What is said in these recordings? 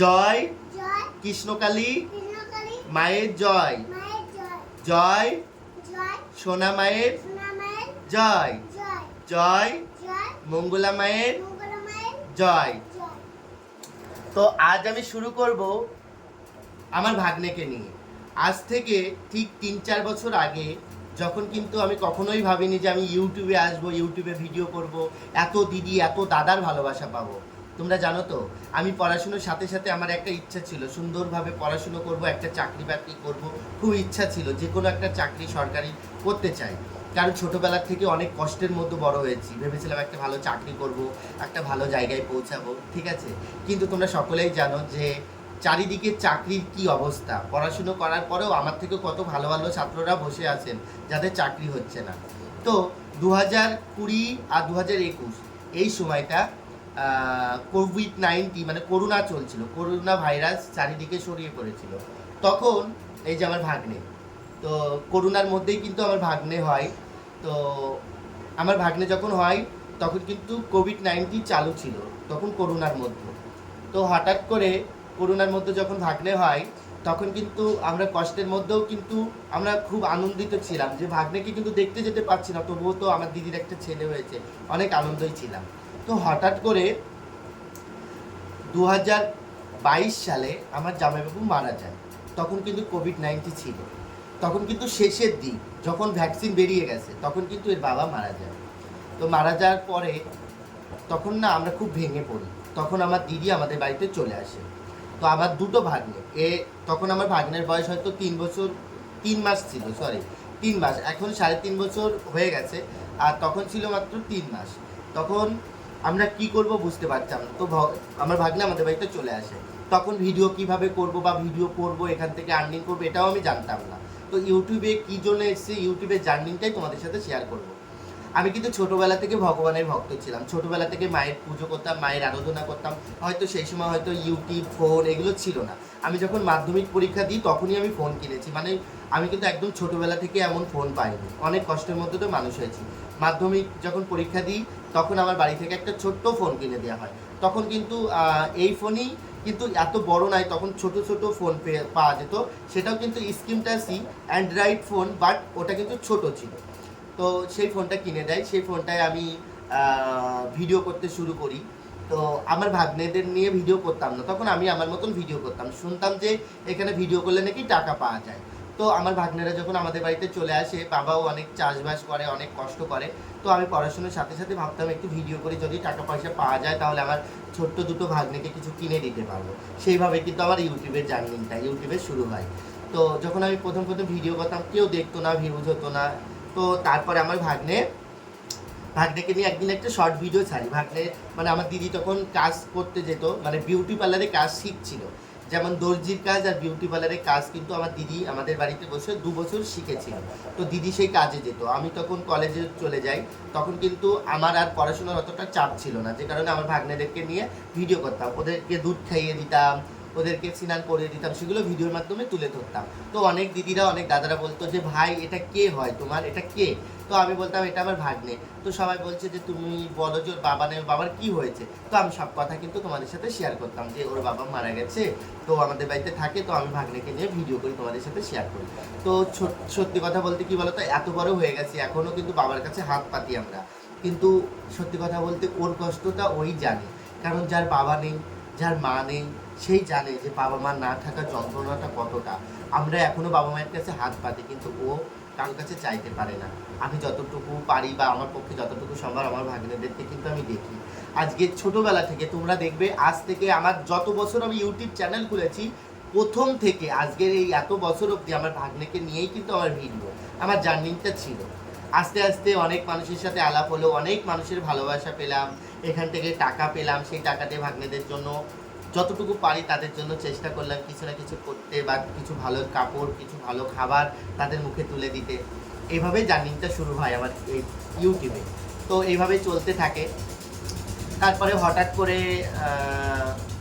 জয় কৃষ্ণকালী মায়ের জয়। জয়। সোনা মায়ের জয়। জয় মঙ্গলা মায়ের জয়। তো আজ আমি শুরু করব আমার ভাগ্নেকে নিয়ে। আজ থেকে ঠিক তিন চার বছর আগে যখন কিন্তু আমি কখনোই ভাবিনি যে আমি ইউটিউবে আসব ইউটিউবে ভিডিও করব এত দিদি এত দাদার ভালোবাসা পাবো। তোমরা জানো তো, আমি পড়াশুনোর সাথে সাথে আমার একটা ইচ্ছা ছিল, সুন্দরভাবে পড়াশুনো করব, একটা চাকরি বাকরি করব। খুব ইচ্ছা ছিল যে কোনো একটা চাকরি সরকারি করতে চাই। কারণ ছোটোবেলার থেকে অনেক কষ্টের মধ্যে বড় হয়েছি। ভেবেছিলাম একটা ভালো চাকরি করব, একটা ভালো জায়গায় পৌঁছাবো, ঠিক আছে? কিন্তু তোমরা সকলেই জানো যে চারিদিকে চাকরির কি অবস্থা। পড়াশুনো করার পরেও আমার থেকে কত ভালো ভালো ছাত্ররা বসে আছেন, যাদের চাকরি হচ্ছে না। তো দু হাজার কুড়ি আর দু হাজার একুশ এই সময়টা কোভিড নাইন্টিন মানে করোনা চলছিল। করোনা ভাইরাস চারিদিকে ছড়িয়ে পড়েছিল। তখন এই যে আমার ভাগ্নে, তো করোনার মধ্যেই কিন্তু আমার ভাগ্নে হয়। তো আমার ভাগ্নে যখন হয়, তখন কিন্তু কোভিড নাইন্টিন চালু ছিল, তখন করোনার মধ্যে। তো হঠাৎ করে করোনার মধ্যে যখন ভাগ্নে হয় তখন কিন্তু আমরা কষ্টের মধ্যেও কিন্তু আমরা খুব আনন্দিত ছিলাম যে ভাগ্নেকে কিন্তু দেখতে যেতে পারছি না, তবুও তো আমার দিদির একটা ছেলে হয়েছে, অনেক আনন্দই ছিলাম। তো হঠাৎ করে দু বাইশ সালে আমার জামাইবাবু মারা যায়, তখন কিন্তু কোভিড নাইন্টিন ছিল। তখন কিন্তু শেষের দিক যখন ভ্যাকসিন বেরিয়ে গেছে, তখন কিন্তু এর বাবা মারা যায়। তো মারা যাওয়ার পরে তখন না আমরা খুব ভেঙে পড়ি, তখন আমার দিদি আমাদের বাড়িতে চলে আসে। তো আমার দুটো ভাগ্নে। এ তখন আমার ভাগ্নের বয়স হয়তো তিন বছর, তিন মাস ছিল সরি তিন মাস। এখন সাড়ে তিন বছর হয়ে গেছে, আর তখন ছিল মাত্র তিন মাস। তখন আমরা কি করব বুঝতে পারতাম তো আমার ভাগ্নে আমাদের বাড়িতে চলে আসে। তখন ভিডিও কীভাবে করব বা ভিডিও করব, এখান থেকে আর্নিং করব, এটাও আমি জানতাম না। তো ইউটিউবে কী জন্য এসেছি ইউটিউবের জার্নিংটাই তোমাদের সাথে শেয়ার করব। আমি কিন্তু ছোটবেলা থেকে ভগবানের ভক্ত ছিলাম। ছোটবেলা থেকে মায়ের পুজো করতাম, মায়ের আরাধনা করতাম। হয়তো সেই সময় হয়তো ইউটিউব ফোন এগুলো ছিল না। আমি যখন মাধ্যমিক পরীক্ষা দিই, তখনই আমি ফোন কিনেছি। মানে আমি কিন্তু একদম ছোটবেলা থেকে এমন ফোন পাইনি। অনেক কষ্টের মধ্যে তো মানুষ হয়েছি। মাধ্যমিক যখন পরীক্ষা দিই, তখন আমার বাড়ি থেকে একটা ছোট্ট ফোন কিনে দেওয়া হয়। তখন কিন্তু এই ফোনই কিন্তু এত বড় নয় তখন ছোট ছোট ফোন পাওয়া যেত। সেটাও কিন্তু স্ক্রিনটা সি অ্যান্ড্রয়েড ফোন বাট ওটা কিন্তু ছোট ছিল। তো সেই ফোনটা কিনে দেয়। সেই ফোনটায় আমি ভিডিও করতে শুরু করি। তো আমার ভাগ্নেদের নিয়ে ভিডিও করতাম না। তখন আমি আমার মতন ভিডিও করতাম। শুনতাম যে এখানে ভিডিও করলে নাকি টাকা পাওয়া যায়। তো আমার ভাগ্নেরা যখন আমাদের বাড়িতে চলে আসে, বাবাও অনেক চাষবাস করে, অনেক কষ্ট করে। তো আমি পড়াশোনার সাথে সাথে ভাবতাম, একটু ভিডিও করে যদি টাকা পয়সা পাওয়া যায়, তাহলে আমার ছোট্ট দুটো ভাগ্নেকে কিছু কিনে দিতে পারব। সেইভাবে কিন্তু আমার ইউটিউবের জার্নিংটা, ইউটিউবে শুরু হয়। তো যখন আমি প্রথম প্রথম ভিডিও করতাম, কেউ দেখতো না ভিউজ হতো না। তো তারপরে আমার ভাগ্নে, ভাগ্নেকে নিয়ে একদিন একটা শর্ট ভিডিও ছাড়ি। ভাগ্নে মানে আমার দিদি তখন কাজ করতে যেত মানে বিউটি পার্লারে কাজ শিখছিল। যেমন দর্জির কাজ আর বিউটি পার্লারের কাজ কিন্তু আমার দিদি আমাদের বাড়িতে বসে দু বছর শিখেছিল। তো দিদি সেই কাজে যেত। আমি তখন কলেজে চলে যাই, তখন কিন্তু আমার আর পড়াশোনার অতটা চাপ ছিল না। যে কারণে আমার ভাগ্নেদেরকে নিয়ে ভিডিও করতাম। ওদেরকে দুধ খাইয়ে দিতাম ওদেরকে স্নান করিয়ে দিতাম, সেগুলো ভিডিওর মাধ্যমে তুলে ধরতাম। তো অনেক দিদিরা, অনেক দাদারা বলতো যে, ভাই, এটা কে হয়? তোমার এটা কে? তো আমি বলতাম, এটা আমার ভাগ্নে। তো সবাই বলছে যে, তুমি বলো যে, ওর বাবা নেই বাবার কি হয়েছে? তো আমি সব কথা কিন্তু তোমাদের সাথে শেয়ার করতাম যে, ওর বাবা মারা গেছে, তো আমাদের বাড়িতে থাকে, তো আমি ভাগ্নেকে নিয়ে ভিডিও করি, তোমাদের সাথে শেয়ার করি। তো সত্যি কথা বলতে কি বলতো, এত বড় হয়ে গেছে এখনও কিন্তু বাবার কাছে হাত পাতি আমরা। কিন্তু সত্যি কথা বলতে, ওর কষ্টটা ওই জানে। কারণ যার বাবা নেই যার মা নেই, সেই জানে যে বাবা মা না থাকার যন্ত্রণাটা কতটা। আমরা এখনও বাবা মায়ের কাছে হাত পাতি কিন্তু ও কারোর কাছে চাইতে পারে না। আমি যতটুকু পারি বা আমার পক্ষে যতটুকু সম্ভব আমার ভাগ্নেদেরকে কিন্তু আমি দেখি। আজকে ছোটবেলা থেকে তোমরা দেখবে, আজ থেকে আমার যত বছর আমি ইউটিউব চ্যানেল খুলেছি, প্রথম থেকে আজকের এই এত বছর অবধি আমার ভাগ্নেকে নিয়েই কিন্তু আমার ভিডিও, আমার জার্নিংটা ছিল। আস্তে আস্তে অনেক মানুষের সাথে আলাপ হলো, অনেক মানুষের ভালোবাসা পেলাম এখান থেকে টাকা পেলাম, সেই টাকাতে ভাগ্নেদের জন্য যতটুকু পারি তাদের জন্য চেষ্টা করলাম কিছু না কিছু করতে বা কিছু ভালো কাপড়, কিছু ভালো খাবার তাদের মুখে তুলে দিতে। এইভাবেই জার্নিংটা শুরু হয় আমার এই ইউটিউবে। তো এইভাবেই চলতে থাকে। তারপরে হঠাৎ করে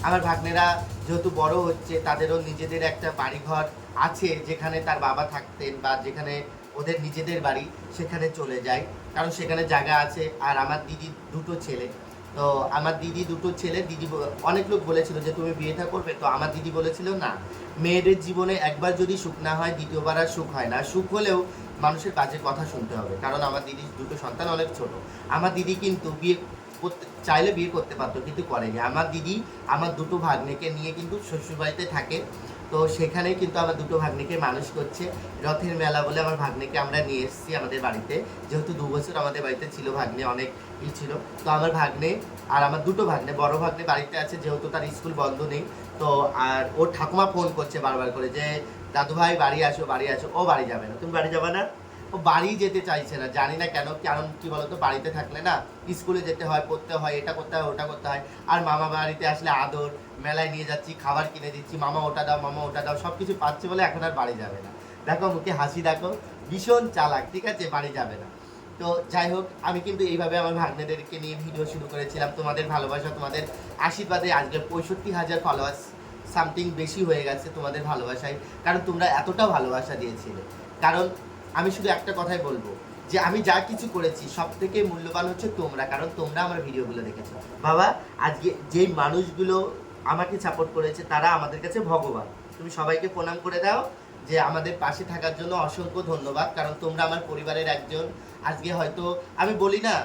আমার ভাগ্নেরা যেহেতু বড় হচ্ছে, তাদেরও নিজেদের একটা বাড়িঘর আছে যেখানে তার বাবা থাকতেন বা যেখানে ওদের নিজেদের বাড়ি, সেখানে চলে যায়। কারণ সেখানে জায়গা আছে আর আমার দিদি দুটো ছেলে। তো আমার দিদি, দুটো ছেলে, দিদি অনেক লোক বলেছিল যে তুমি বিয়েটা করবে, তো আমার দিদি বলেছিল না। মেয়েদের জীবনে একবার যদি সুখ না হয়, দ্বিতীয়বার আর সুখ হয় না। সুখ হলেও মানুষের কাজে কথা শুনতে হবে, কারণ আমার দিদি, দুটো সন্তান অনেক ছোট। আমার দিদি কিন্তু বিয়ে করতে, চাইলে বিয়ে করতে পারতো, কিন্তু করেনি। আমার দিদি আমার দুটো ভাগ্নেকে নিয়ে কিন্তু শ্বশুরবাড়িতে থাকে। তো সেখানে কিন্তু আমার দুটো ভাগ্নিকে মানুষ করছে। রথের মেলা বলে আমার ভাগ্নিকে আমরা নিয়ে এসেছি আমাদের বাড়িতে। যেহেতু দু বছর আমাদের বাড়িতে ছিল, ভাগ্নে অনেক ই ছিল। তো আমার ভাগ্নে আর আমার দুটো ভাগ্নে, বড় ভাগ্নে বাড়িতে আছে যেহেতু তার স্কুল বন্ধ নেই। তো আর ওর ঠাকুমা ফোন করছে বারবার করে যে দাদু ভাই বাড়ি আসো বাড়ি আসো ও বাড়ি যাবে না। তুমি বাড়ি যাবে না? ও বাড়ি যেতে চাইছে না, জানি না কেন, কারণ কি বলতো, বাড়িতে থাকলে না, স্কুলে যেতে হয়, পড়তে হয়, এটা করতে হয়, ওটা করতে হয়, আর মামা বাড়িতে আসলে আদর, মেলায় নিয়ে যাচ্ছি, খাবার কিনে দিচ্ছি, মামা ওটা দাও, মামা ওটা দাও সব কিছু পাচ্ছে বলে এখন আর বাড়ি যাবে না। দেখো, মুখে হাসি দেখো, ভীষণ চালাক, ঠিক আছে, বাড়ি যাবে না। তো যাই হোক, আমি কিন্তু এইভাবে আমার ভাগ্নেদেরকে নিয়ে ভিডিও শুরু করেছিলাম, তোমাদের ভালোবাসা, তোমাদের আশীর্বাদে আজকে পঁয়ষট্টি হাজার ফলোয়ার্স সামথিং বেশি হয়ে গেছে তোমাদের ভালোবাসায়, কারণ তোমরা এতটা ভালোবাসা দিয়েছিলে। কারণ আমি শুধু একটা কথাই বলব, যে আমি যা কিছু করেছি সব থেকে মূল্যবান হচ্ছে তোমরা, কারণ তোমরা আমার ভিডিওগুলো দেখেছ। বাবা, আজকে যেই মানুষগুলো আমাকে সাপোর্ট করেছে, তারা আমাদের কাছে ভগবান। তুমি সবাইকে প্রণাম করে দাও, যে আমাদের পাশে থাকার জন্য অসংখ্য ধন্যবাদ, কারণ তোমরা আমার পরিবারের একজন। আজকে হয়তো, আমি বলি না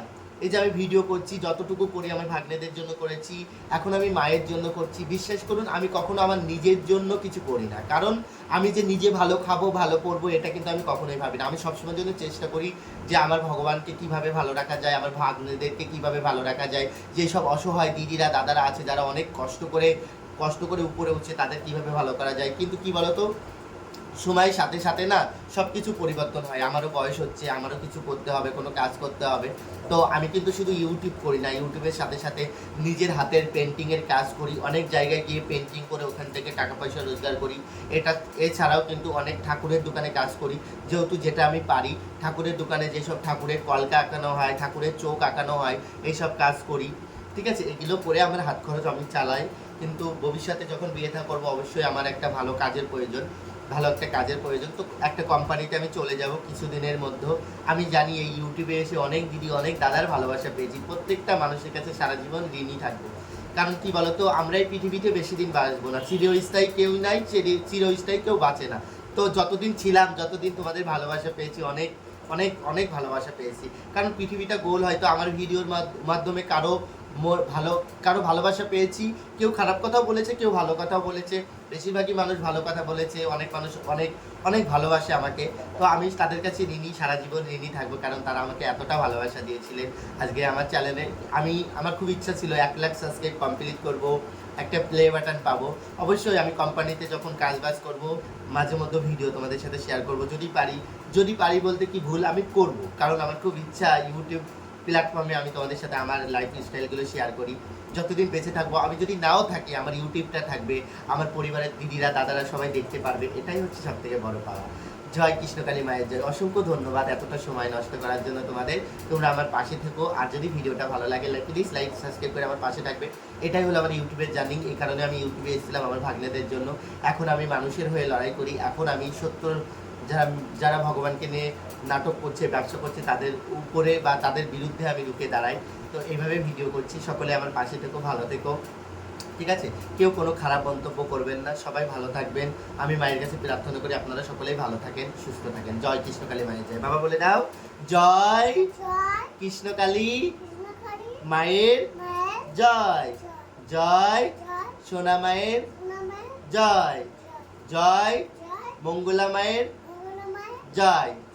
এই যে আমি ভিডিও করছি, যতটুকু করি আমার ভাগ্নেদের জন্য করেছি, এখন আমি মায়ের জন্য করছি। বিশ্বাস করুন, আমি কখনো আমার নিজের জন্য কিছু করি না। কারণ আমি যে নিজে ভালো খাব, ভালো পড়ব এটা কিন্তু আমি কখনোই ভাবি না। আমি সবসময় জন্য চেষ্টা করি যে আমার ভগবানকে কীভাবে ভালো রাখা যায়, আমার ভাগ্নেদেরকে কীভাবে ভালো রাখা যায় যেসব অসহায় দিদিরা, দাদারা আছে যারা অনেক কষ্ট করে কষ্ট করে উপরে উঠছে, তাদের কীভাবে ভালো করা যায়। কিন্তু কি বলতো? সময়ের সাথে সাথে না সব কিছু পরিবর্তন হয়। আমারও বয়স হচ্ছে, আমারও কিছু করতে হবে, কোনো কাজ করতে হবে। তো আমি কিন্তু শুধু ইউটিউব করি না ইউটিউবের সাথে সাথে নিজের হাতের পেন্টিংয়ের কাজ করি। অনেক জায়গায় গিয়ে পেন্টিং করে ওখান থেকে টাকা পয়সা রোজগার করি। এটা, এছাড়াও কিন্তু অনেক ঠাকুরের দোকানে কাজ করি। যেহেতু যেটা আমি পারি, ঠাকুরের দোকানে যেসব ঠাকুরের কলকা আঁকানো হয়, ঠাকুরের চোখ আঁকানো হয়, এইসব কাজ করি। ঠিক আছে? এগুলো করে আমার হাত খরচ আমি চালাই। কিন্তু ভবিষ্যতে যখন বিয়ে থা করব, অবশ্যই আমার একটা ভালো কাজের প্রয়োজন। ভালো একটা কাজের প্রয়োজন। তো একটা কোম্পানিতে আমি চলে যাব কিছুদিনের মধ্যে। আমি জানি এই ইউটিউবে এসে অনেক দিদি, অনেক দাদার ভালোবাসা পেয়েছি। প্রত্যেকটা মানুষের কাছে সারা জীবন ঋণই থাকব। কারণ কি বলতো আমরা এই পৃথিবীতে বেশি দিন বাঁচবো না। চিরস্থায়ী কেউ নাই চির- চিরস্থায়ী কেউ বাঁচে না। তো যতদিন ছিলাম, যতদিন তোমাদের ভালোবাসা পেয়েছি, অনেক অনেক অনেক ভালোবাসা পেয়েছি। কারণ পৃথিবীটা গোল হয়তো আমার ভিডিওর মাধ- মাধ্যমে কারও ভালো, কারও ভালোবাসা পেয়েছি, কেউ খারাপ কথাও বলেছে, কেউ ভালো কথাও বলেছে, বেশিরভাগই মানুষ ভালো কথা বলেছে, অনেক মানুষ অনেক অনেক ভালোবাসে আমাকে, তো আমি তাদের কাছে ঋণী, সারা জীবন ঋণী থাকব, কারণ তারা আমাকে এতটা ভালোবাসা দিয়েছিলেন। আজকে আমার চ্যানেলে আমি, আমার খুব ইচ্ছা ছিল এক লাখ সাবস্ক্রাইব কমপ্লিট করব, একটা প্লে বাটন পাবো। অবশ্যই আমি কোম্পানিতে যখন কাজ বাজ করব, মাঝে মধ্যে ভিডিও তোমাদের সাথে শেয়ার করব, যদি পারি যদি পারি বলতে কি ভুল, আমি করব, কারণ আমার খুব ইচ্ছা ইউটিউব প্ল্যাটফর্মে আমি তোমাদের সাথে আমার লাইফ স্টাইলগুলো শেয়ার করি। যতদিন বেঁচে থাকব, আমি যদি নাও থাকি, আমার ইউটিউবটা থাকবে, আমার পরিবারের দিদিরা, দাদারা সবাই দেখতে পারবে, এটাই হচ্ছে সব থেকে বড় পাওয়া। জয় কৃষ্ণকালী মায়ের জয়। অসংখ্য ধন্যবাদ এতটা সময় নষ্ট করার জন্য তোমাদের। তোমরা আমার পাশে থেকো, আর যদি ভিডিওটা ভালো লাগে প্লিজ লাইক সাবস্ক্রাইব করে আমার পাশে থাকবে। এটাই হলো আমার ইউটিউবের জার্নি এই কারণে আমি ইউটিউবে এসেছিলাম আমার ভাগ্নেদের জন্য। এখন আমি মানুষের হয়ে লড়াই করি। এখন আমি সত্তর যারা যারা ভগবানকে নিয়ে নাটক করছে ব্যবসা করছে তাদের উপরে বা তাদের বিরুদ্ধে আমি রুখে দাঁড়াই। তো এইভাবে ভিডিও করছি। সকলে আমার পাশে থেকো ভালো থেকো। ঠিক আছে? কেউ কোনো খারাপ মন্তব্য করবেন না। সবাই ভালো থাকবেন। আমি মায়ের কাছে প্রার্থনা করি আপনারা সকলেই ভালো থাকেন সুস্থ থাকেন। জয় কৃষ্ণকালী মায়ের জয়। বাবা বলে দাও জয় কৃষ্ণকালী মায়ের জয়। জয় সোনা মায়ের জয় জয়। মঙ্গলা মায়ের মঙ্গলময় জয়